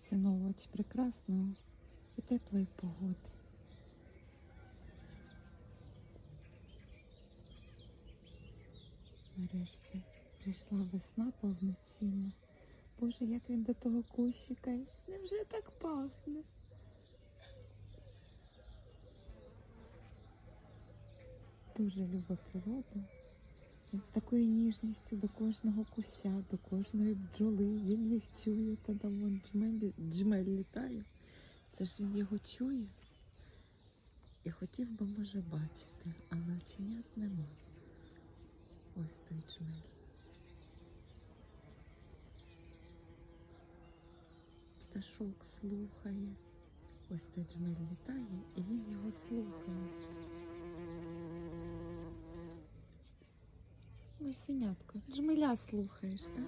поціновувач прекрасного і теплої погоди. Нарешті прийшла весна повноцінна. Боже, як він до того кущика. Невже так пахне? Дуже любить природу. Він з такою ніжністю до кожного куща, до кожної бджоли. Він їх чує, та там вон джмель, джмель літає. Це ж він його чує. І хотів би, може, бачити, але оченят нема. Ось той джмель. Пташок слухає. Ось той джмель літає, і він його слухає. Лисенятко, джмеля слухаєш, так?